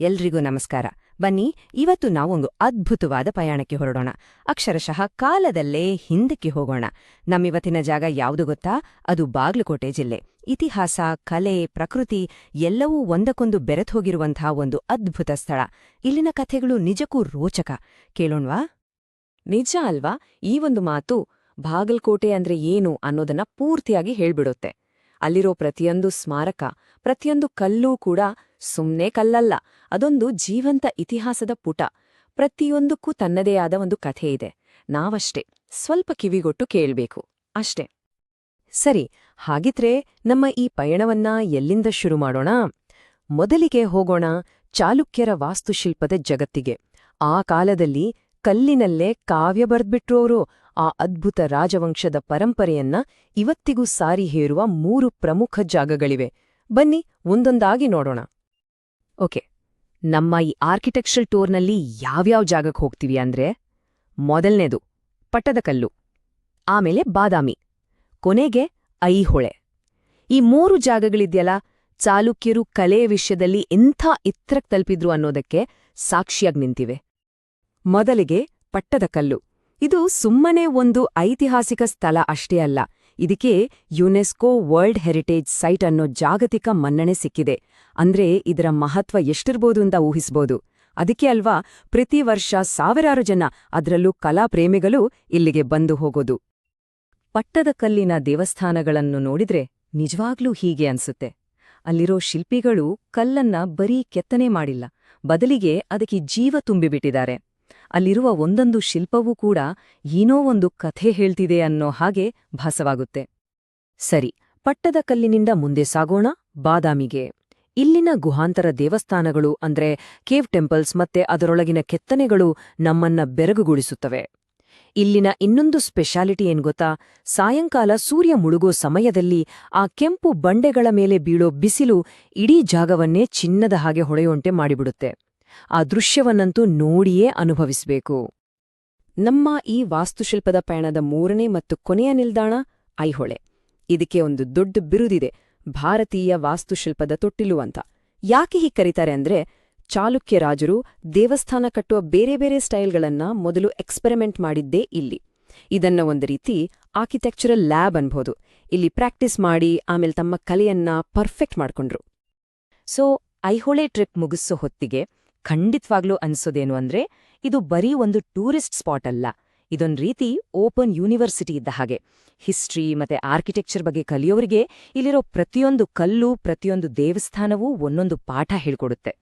ಎಲ್ರಿಗೂ ನಮಸ್ಕಾರ. ಬನ್ನಿ, ಇವತ್ತು ನಾವೊಂದು ಅದ್ಭುತವಾದ ಪಯಣಕ್ಕೆ ಹೊರಡೋಣ. ಅಕ್ಷರಶಃ ಕಾಲದಲ್ಲೇ ಹಿಂದಕ್ಕೆ ಹೋಗೋಣ. ನಮ್ಮಿವತ್ತಿನ ಜಾಗ ಯಾವುದು ಗೊತ್ತಾ? ಅದು ಬಾಗ್ಲಕೋಟೆ ಜಿಲ್ಲೆ. ಇತಿಹಾಸ, ಕಲೆ, ಪ್ರಕೃತಿ ಎಲ್ಲವೂ ಒಂದಕ್ಕೊಂದು ಬೆರೆತು ಹೋಗಿರುವಂತಹ ಒಂದು ಅದ್ಭುತ ಸ್ಥಳ. ಇಲ್ಲಿನ ಕಥೆಗಳು ನಿಜಕ್ಕೂ ರೋಚಕ. ಕೇಳೋಣ್ವಾ? ನಿಜ ಅಲ್ವಾ? ಈ ಒಂದು ಮಾತು ಬಾಗಲಕೋಟೆ ಅಂದ್ರೆ ಏನು ಅನ್ನೋದನ್ನ ಪೂರ್ತಿಯಾಗಿ ಹೇಳ್ಬಿಡುತ್ತೆ. ಅಲ್ಲಿರೋ ಪ್ರತಿಯೊಂದು ಸ್ಮಾರಕ ಪ್ರತಿಯೊಂದು ಕಲ್ಲೂ ಕೂಡ ಸುಮ್ನೆ ಕಲ್ಲಲ್ಲ, ಅದೊಂದು ಜೀವಂತ ಇತಿಹಾಸದ ಪುಟ. ಪ್ರತಿಯೊಂದಕ್ಕೂ ತನ್ನದೇ ಆದ ಒಂದು ಕಥೆ ಇದೆ. ನಾವಷ್ಟೇ, ಸ್ವಲ್ಪ ಕಿವಿಗೊಟ್ಟು ಕೇಳ್ಬೇಕು, ಅಷ್ಟೇ. ಸರಿ, ಹಾಗಿದ್ರೆ ನಮ್ಮ ಈ ಪಯಣವನ್ನ ಎಲ್ಲಿಂದ ಶುರು ಮಾಡೋಣ? ಮೊದಲಿಗೆ ಹೋಗೋಣ ಚಾಲುಕ್ಯರ ವಾಸ್ತುಶಿಲ್ಪದ ಜಗತ್ತಿಗೆ. ಆ ಕಾಲದಲ್ಲಿ ಕಲ್ಲಿನಲ್ಲೇ ಕಾವ್ಯ ಬರ್ದ್ಬಿಟ್ರೋರು ಆ ಅದ್ಭುತ ರಾಜವಂಶದ ಪರಂಪರೆಯನ್ನ ಇವತ್ತಿಗೂ ಸಾರಿ ಹೇರುವ ಮೂರು ಪ್ರಮುಖ ಜಾಗಗಳಿವೆ. ಬನ್ನಿ, ಒಂದೊಂದಾಗಿ ನೋಡೋಣ. ಓಕೆ, ನಮ್ಮ ಈ ಆರ್ಕಿಟೆಕ್ಚರ್ ಟೂರ್ನಲ್ಲಿ ಯಾವ್ಯಾವ ಜಾಗಕ್ಕೆ ಹೋಗ್ತೀವಿ ಅಂದ್ರೆ, ಮೊದಲನೇದು ಪಟ್ಟದಕಲ್ಲು ಆಮೇಲೆ ಬಾದಾಮಿ, ಕೊನೆಗೆ ಐಹೊಳೆ. ಈ ಮೂರು ಜಾಗಗಳಿದೆಯಲ್ಲ, ಚಾಲುಕ್ಯರು ಕಲೆಯ ವಿಷಯದಲ್ಲಿ ಎಂಥ ಎತ್ತರಕ್ಕೆ ತಲುಪಿದ್ರು ಅನ್ನೋದಕ್ಕೆ ಸಾಕ್ಷಿಯಾಗಿ ನಿಂತಿವೆ. ಮೊದಲಿಗೆ ಪಟ್ಟದಕಲ್ಲು ಇದು ಸುಮ್ಮನೆ ಒಂದು ಐತಿಹಾಸಿಕ ಸ್ಥಳ ಅಷ್ಟೇ ಅಲ್ಲ ಇದಕ್ಕೆ ಯುನೆಸ್ಕೋ ವರ್ಲ್ಡ್ ಹೆರಿಟೇಜ್ ಸೈಟ್ ಅನ್ನೋ ಜಾಗತಿಕ ಮನ್ನಣೆ ಸಿಕ್ಕಿದೆ. ಅಂದ್ರೆ ಇದರ ಮಹತ್ವ ಎಷ್ಟಿರ್ಬೋದು ಅಂತ ಊಹಿಸ್ಬೋದು. ಅದಕ್ಕೆ ಅಲ್ವಾ ಪ್ರತಿ ವರ್ಷ ಸಾವಿರಾರು ಜನ ಅದರಲ್ಲೂ ಕಲಾಪ್ರೇಮಿಗಳು ಇಲ್ಲಿಗೆ ಬಂದು ಹೋಗೋದು. ಪಟ್ಟದಕಲ್ಲಿನ ದೇವಸ್ಥಾನಗಳನ್ನು ನೋಡಿದ್ರೆ ನಿಜವಾಗ್ಲೂ ಹೀಗೆ ಅನ್ಸುತ್ತೆ. ಅಲ್ಲಿರೋ ಶಿಲ್ಪಿಗಳು ಕಲ್ಲನ್ನ ಬರೀ ಕೆತ್ತನೆ ಮಾಡಿಲ್ಲ. ಬದಲಿಗೆ ಅದಕ್ಕೆ ಜೀವ ತುಂಬಿಬಿಟ್ಟಿದ್ದಾರೆ. ಅಲ್ಲಿರುವ ಒಂದೊಂದು ಶಿಲ್ಪವೂ ಕೂಡ ಏನೋ ಒಂದು ಕಥೆ ಹೇಳ್ತಿದೆ ಅನ್ನೋ ಹಾಗೆ ಭಾಸವಾಗುತ್ತೆ. ಸರಿ, ಪಟ್ಟದ ಕಲ್ಲಿನಿಂದ ಮುಂದೆ ಸಾಗೋಣ, ಬಾದಾಮಿಗೆ. ಇಲ್ಲಿನ ಗುಹಾಂತರ ದೇವಸ್ಥಾನಗಳು ಅಂದ್ರೆ ಕೇವ್ ಟೆಂಪಲ್ಸ್ ಮತ್ತೆ ಅದರೊಳಗಿನ ಕೆತ್ತನೆಗಳು ನಮ್ಮನ್ನ ಬೆರಗುಗೊಳಿಸುತ್ತವೆ. ಇಲ್ಲಿನ ಇನ್ನೊಂದು ಸ್ಪೆಷಾಲಿಟಿ ಏನ್ ಗೊತ್ತಾ? ಸಾಯಂಕಾಲ ಸೂರ್ಯ ಮುಳುಗೋ ಸಮಯದಲ್ಲಿ ಆ ಕೆಂಪು ಬಂಡೆಗಳ ಮೇಲೆ ಬೀಳೋ ಬಿಸಿಲು ಇಡೀ ಜಾಗವನ್ನೇ ಚಿನ್ನದ ಹಾಗೆ ಹೊಳೆಯುವಂತೆ ಮಾಡಿಬಿಡುತ್ತೆ. ಆ ದೃಶ್ಯವನ್ನಂತೂ ನೋಡಿಯೇ ಅನುಭವಿಸಬೇಕು. ನಮ್ಮ ಈ ವಾಸ್ತುಶಿಲ್ಪದ ಪಯಣದ ಮೂರನೇ ಮತ್ತು ಕೊನೆಯ ನಿಲ್ದಾಣ ಐಹೊಳೆ. ಇದಕ್ಕೆ ಒಂದು ದೊಡ್ಡ ಬಿರುದಿದೆ, ಭಾರತೀಯ ವಾಸ್ತುಶಿಲ್ಪದ ತೊಟ್ಟಿಲು ಅಂತ. ಯಾಕೆ ಹೀಗೆ ಕರೀತಾರೆ ಅಂದ್ರೆ, ಚಾಲುಕ್ಯ ರಾಜರು ದೇವಸ್ಥಾನ ಕಟ್ಟುವ ಬೇರೆ ಬೇರೆ ಸ್ಟೈಲ್ಗಳನ್ನ ಮೊದಲು ಎಕ್ಸ್ಪೆರಿಮೆಂಟ್ ಮಾಡಿದ್ದೇ ಇಲ್ಲಿ. ಇದನ್ನ ಒಂದು ರೀತಿ ಆರ್ಕಿಟೆಕ್ಚರಲ್ ಲ್ಯಾಬ್ ಅನ್ಬೋದು. ಇಲ್ಲಿ ಪ್ರಾಕ್ಟೀಸ್ ಮಾಡಿ, ಆಮೇಲೆ ತಮ್ಮ ಕಲೆಯನ್ನ ಪರ್ಫೆಕ್ಟ್ ಮಾಡ್ಕೊಂಡ್ರು. ಸೊ, ಐಹೊಳೆ ಟ್ರಿಪ್ ಮುಗಿಸೋ ಹೊತ್ತಿಗೆ ಖಂಡಿತವಾಗ್ಲೂ ಅನ್ಸೋದೇನು ಅಂದ್ರೆ, ಇದು ಬರೀ ಒಂದು ಟೂರಿಸ್ಟ್ ಸ್ಪಾಟ್ ಅಲ್ಲ. ಇದೊಂದು ರೀತಿ ಓಪನ್ ಯೂನಿವರ್ಸಿಟಿ ಇದ್ದ ಹಾಗೆ. ಹಿಸ್ಟ್ರಿ ಮತ್ತೆ ಆರ್ಕಿಟೆಕ್ಚರ್ ಬಗ್ಗೆ ಕಲಿಯೋರಿಗೆ ಇಲ್ಲಿರೋ ಪ್ರತಿಯೊಂದು ಕಲ್ಲು, ಪ್ರತಿಯೊಂದು ದೇವಸ್ಥಾನವೂ ಒಂದೊಂದು ಪಾಠ ಹೇಳ್ಕೊಡುತ್ತೆ.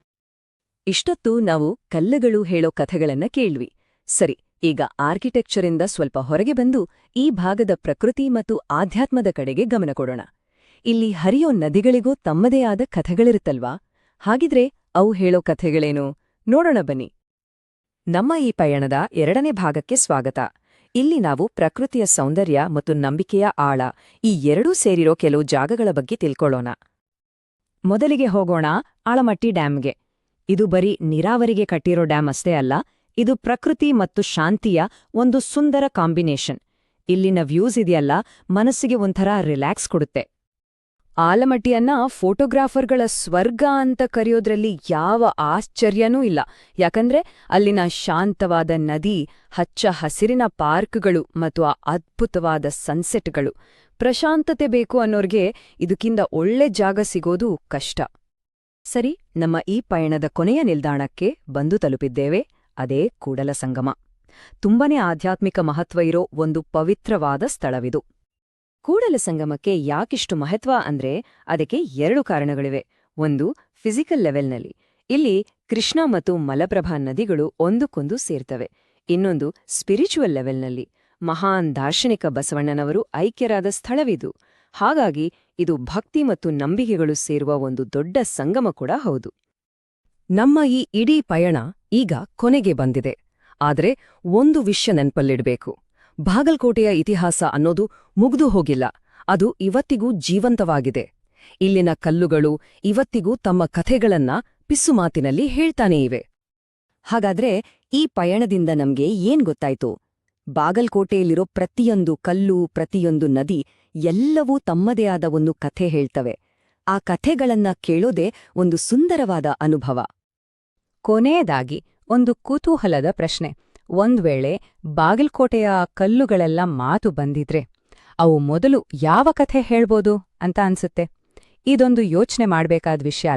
ಇಷ್ಟೊತ್ತು ನಾವು ಕಲ್ಲುಗಳು ಹೇಳೋ ಕಥೆಗಳನ್ನ ಕೇಳ್ವಿ. ಸರಿ, ಈಗ ಆರ್ಕಿಟೆಕ್ಚರಿಂದ ಸ್ವಲ್ಪ ಹೊರಗೆ ಬಂದು ಈ ಭಾಗದ ಪ್ರಕೃತಿ ಮತ್ತು ಆಧ್ಯಾತ್ಮದ ಕಡೆಗೆ ಗಮನ ಕೊಡೋಣ. ಇಲ್ಲಿ ಹರಿಯೋ ನದಿಗಳಿಗೂ ತಮ್ಮದೇ ಆದ ಕಥೆಗಳಿರುತ್ತಲ್ವಾ? ಹಾಗಿದ್ರೆ ಅವು ಹೇಳೋ ಕಥೆಗಳೇನು? ನೋಡೋಣ ಬನ್ನಿ. ನಮ್ಮ ಈ ಪಯಣದ ಎರಡನೇ ಭಾಗಕ್ಕೆ ಸ್ವಾಗತ. ಇಲ್ಲಿ ನಾವು ಪ್ರಕೃತಿಯ ಸೌಂದರ್ಯ ಮತ್ತು ನಂಬಿಕೆಯ ಆಳ ಈ ಎರಡೂ ಸೇರಿರೋ ಕೆಲವು ಜಾಗಗಳ ಬಗ್ಗೆ ತಿಳ್ಕೊಳ್ಳೋಣ. ಮೊದಲಿಗೆ ಹೋಗೋಣ ಆಳಮಟ್ಟಿ ಡ್ಯಾಮ್ಗೆ. ಇದು ಬರೀ ನೀರಾವರಿಗೆ ಕಟ್ಟಿರೋ ಡ್ಯಾಮ್ ಅಷ್ಟೇ ಅಲ್ಲ, ಇದು ಪ್ರಕೃತಿ ಮತ್ತು ಶಾಂತಿಯ ಒಂದು ಸುಂದರ ಕಾಂಬಿನೇಷನ್. ಇಲ್ಲಿನ ವ್ಯೂಸ್ ಇದೆಯಲ್ಲ, ಮನಸ್ಸಿಗೆ ಒಂಥರ ರಿಲ್ಯಾಕ್ಸ್ ಕೊಡುತ್ತೆ. ಆಲಮಟ್ಟಿಯನ್ನ ಫೋಟೋಗ್ರಾಫರ್ಗಳ ಸ್ವರ್ಗ ಅಂತ ಕರೆಯೋದ್ರಲ್ಲಿ ಯಾವ ಆಶ್ಚರ್ಯನೂ ಇಲ್ಲ. ಯಾಕಂದ್ರೆ ಅಲ್ಲಿನ ಶಾಂತವಾದ ನದಿ, ಹಚ್ಚ ಹಸಿರಿನ ಪಾರ್ಕ್ಗಳು ಮತ್ತು ಆ ಅದ್ಭುತವಾದ ಸನ್ಸೆಟ್ಗಳು. ಪ್ರಶಾಂತತೆ ಬೇಕು ಅನ್ನೋರ್ಗೆ ಇದಕ್ಕಿಂತ ಒಳ್ಳೆ ಜಾಗ ಸಿಗೋದು ಕಷ್ಟ. ಸರಿ, ನಮ್ಮ ಈ ಪಯಣದ ಕೊನೆಯ ನಿಲ್ದಾಣಕ್ಕೆ ಬಂದು ತಲುಪಿದ್ದೇವೆ, ಅದೇ ಕೂಡಲ ಸಂಗಮ. ತುಂಬನೇ ಆಧ್ಯಾತ್ಮಿಕ ಮಹತ್ವ ಇರೋ ಒಂದು ಪವಿತ್ರವಾದ ಸ್ಥಳವಿದು. ಕೂಡಲ ಸಂಗಮಕ್ಕೆ ಯಾಕಿಷ್ಟು ಮಹತ್ವ ಅಂದ್ರೆ ಅದಕ್ಕೆ ಎರಡು ಕಾರಣಗಳಿವೆ. ಒಂದು ಫಿಸಿಕಲ್ ಲೆವೆಲ್ನಲ್ಲಿ ಇಲ್ಲಿ ಕೃಷ್ಣ ಮತ್ತು ಮಲಪ್ರಭಾ ನದಿಗಳು ಒಂದಕ್ಕೊಂದು ಸೇರ್ತವೆ. ಇನ್ನೊಂದು ಸ್ಪಿರಿಚುವಲ್ ಲೆವೆಲ್ನಲ್ಲಿ ಮಹಾನ್ ದಾರ್ಶನಿಕ ಬಸವಣ್ಣನವರು ಐಕ್ಯರಾದ ಸ್ಥಳವಿದು. ಹಾಗಾಗಿ ಇದು ಭಕ್ತಿ ಮತ್ತು ನಂಬಿಕೆಗಳು ಸೇರುವ ಒಂದು ದೊಡ್ಡ ಸಂಗಮ ಕೂಡ ಹೌದು. ನಮ್ಮ ಈ ಇಡೀ ಪಯಣ ಈಗ ಕೊನೆಗೆ ಬಂದಿದೆ. ಆದರೆ ಒಂದು ವಿಷಯ ನೆನ್ಪಲ್ಲಿಡ್ಬೇಕು. ಬಾಗಲ್ಕೋಟೆಯ ಇತಿಹಾಸ ಅನ್ನೋದು ಮುಗ್ದು ಹೋಗಿಲ್ಲ. ಅದು ಇವತ್ತಿಗೂ ಜೀವಂತವಾಗಿದೆ. ಇಲ್ಲಿನ ಕಲ್ಲುಗಳು ಇವತ್ತಿಗೂ ತಮ್ಮ ಕಥೆಗಳನ್ನ ಪಿಸ್ಸುಮಾತಿನಲ್ಲಿ ಹೇಳ್ತಾನೇ ಇವೆ. ಹಾಗಾದ್ರೆ ಈ ಪಯಣದಿಂದ ನಮ್ಗೆ ಏನ್ ಗೊತ್ತಾಯ್ತು? ಬಾಗಲ್ಕೋಟೆಯಲ್ಲಿರೋ ಪ್ರತಿಯೊಂದು ಕಲ್ಲು, ಪ್ರತಿಯೊಂದು ನದಿ ಎಲ್ಲವೂ ತಮ್ಮದೇ ಆದ ಒಂದು ಕಥೆ ಹೇಳ್ತವೆ. ಆ ಕಥೆಗಳನ್ನ ಕೇಳೋದೇ ಒಂದು ಸುಂದರವಾದ ಅನುಭವ. ಕೊನೆಯದಾಗಿ ಒಂದು ಕುತೂಹಲದ ಪ್ರಶ್ನೆ. ಒಂದ್ವೇಳೆ ಬಾಗಲಕೋಟೆಯ ಕಲ್ಲುಗಳೆಲ್ಲ ಮಾತು ಬಂದಿದ್ರೆ ಅವು ಮೊದಲು ಯಾವ ಕಥೆ ಹೇಳ್ಬೋದು ಅಂತ ಅನ್ಸುತ್ತೆ. ಇದೊಂದು ಯೋಚನೆ ಮಾಡಬೇಕಾದ ವಿಷಯ